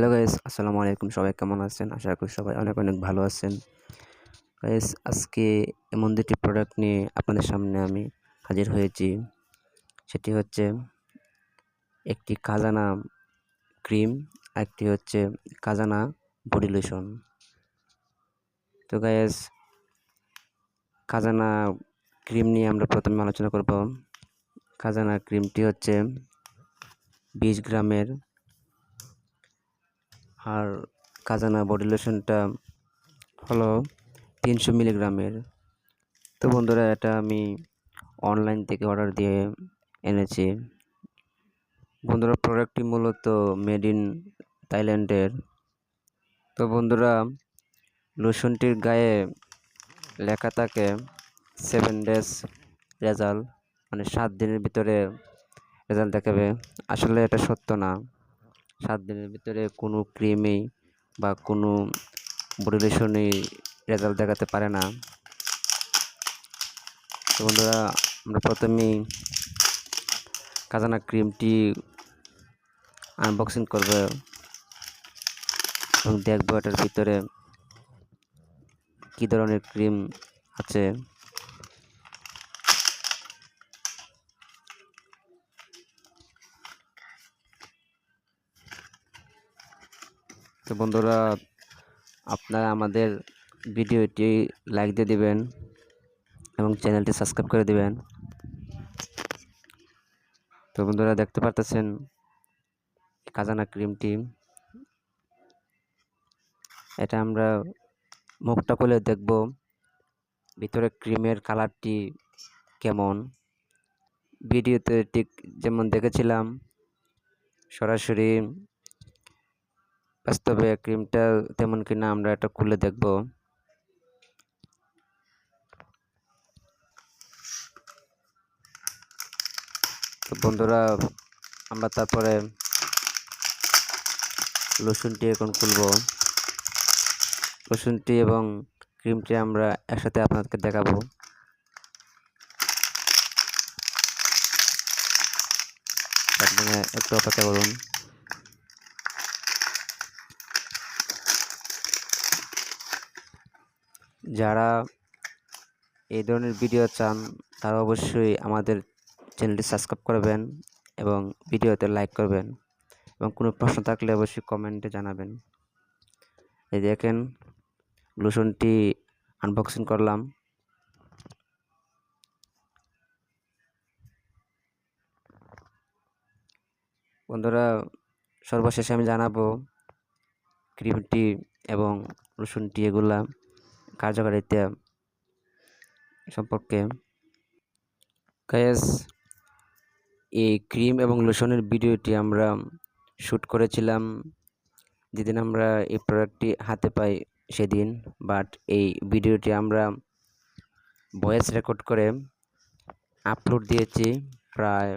Hello guys আসসালামু আলাইকুম সবাই কেমন আছেন? আশা করি সবাই অনেক অনেক ভালো আছেন। গাইস আজকে এমন দুটি প্রোডাক্ট নিয়ে আপনাদের সামনে আমি হাজির হয়েছি। সেটি হচ্ছে একটি কাজানা ক্রিম, একটি হচ্ছে কাজানা বডি লোশন। তো গাইস কাজানা ক্রিম নিয়ে আমরা প্রথমে আলোচনা করব। কাজানা ক্রিমটি হচ্ছে বিশ গ্রামের আর কাজানা বডি লোশনটা হলো তিনশো মিলিগ্রামের। তো বন্ধুরা, এটা আমি অনলাইন থেকে অর্ডার দিয়ে এনেছি। বন্ধুরা প্রোডাক্টটি মূলত মেড ইন থাইল্যান্ডের তো বন্ধুরা লোশনটির গায়ে লেখা থাকে সেভেন ডেজ রেজাল্ট মানে সাত দিনের ভিতরে রেজাল্ট দেখাবে। আসলে এটা সত্য না। সাত দিনের ভিতরে কোনো ক্রিমেই বা কোনো বডি লোশনই রেজাল্ট দেখাতে পারে না। তো বন্ধুরা, আমরা প্রথমেই কাজানা ক্রিমটি আনবক্সিং করব এবং দেখব এটার ভিতরে কী ধরনের ক্রিম আছে। তো বন্ধুরা, আপনারা আমাদের ভিডিওটি লাইক দিয়ে দিবেন এবং চ্যানেলটি সাবস্ক্রাইব করে দিবেন। তো বন্ধুরা, দেখতে পারতেছেন কাজানা ক্রিমটি এটা আমরা মুখটা খুলে দেখব ভিতরে ক্রিমের কালারটি কেমন। ভিডিওতে ঠিক যেমন দেখেছিলাম, সরাসরি বাস্তবে ক্রিমটা তেমন কিনা আমরা এটা খুলে দেখব। বন্ধুরা, আমরা তারপরে রসুনটি এখন খুলব। রসুনটি এবং ক্রিমটি আমরা একসাথে আপনাদেরকে দেখাবো। একটু অপেক্ষা করুন। যারা এই ধরনের ভিডিও চান, তারা অবশ্যই আমাদের চ্যানেলটি সাবস্ক্রাইব করবেন এবং ভিডিওতে লাইক করবেন এবং কোনো প্রশ্ন থাকলে অবশ্যই কমেন্টে জানাবেন। এই দেখেন লোশনটি আনবক্সিং করলাম। বন্ধুরা, সর্বশেষে আমি জানাব ক্রিমটি এবং রসুনটি এগুলা। কার্যকারিতা সম্পর্কে। গ্যাস এই ক্রিম এবং লোশনের ভিডিওটি আমরা শ্যুট করেছিলাম যেদিন আমরা এই প্রোডাক্টটি হাতে পাই সেদিন। বাট এই ভিডিওটি আমরা ভয়েস রেকর্ড করে আপলোড দিয়েছি প্রায়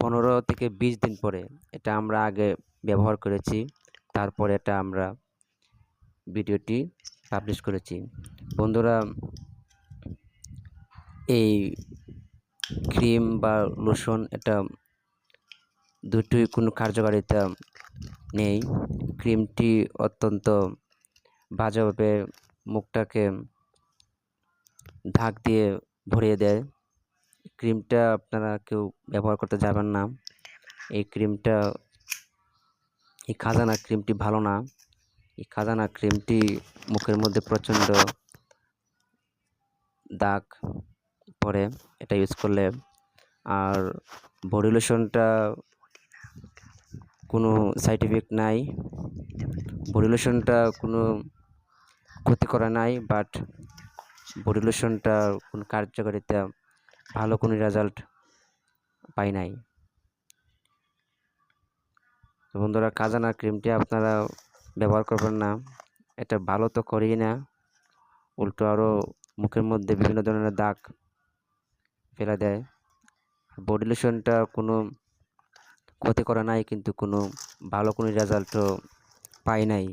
পনেরো থেকে বিশ দিন পরে। এটা আমরা আগে ব্যবহার করেছি, তারপরে এটা আমরা ভিডিওটি পাবলিশ করেছি। বন্ধুরা, এই ক্রিম বা লোশন এটা দুটোই কোনো কার্যকারিতা নেই। ক্রিমটি অত্যন্ত বাজেভাবে মুখটাকে ঢাক দিয়ে ভরিয়ে দেয়। ক্রিমটা আপনারা কেউ ব্যবহার করতে যাবেন না। এই ক্রিমটা এই খাজানা ক্রিমটি ভালো না। এই খাজানা ক্রিমটি মুখের মধ্যে প্রচণ্ড দাগ পড়ে, এটা ইউজ করলে। আর বডি লোশনটা কোনো সাইড এফেক্ট নাই। বডি লোশনটা কোনো ক্ষতি করা নাই বাট বডি লোশনটা কোনো কার্যকারিতা, ভালো কোনো রেজাল্ট পাই নাই। বন্ধুরা কাজানা ক্রিমটি আপনারা ব্যবহার করবেন না। এটা ভালো তো করি না। উল্টো আরও মুখের মধ্যে বিভিন্ন ধরনের দাগ ফেলা দেয়। বডি লোশনটা কোনো ক্ষতি করা নাই, কিন্তু কোনো ভালো কোনো রেজাল্টও পাই নাই।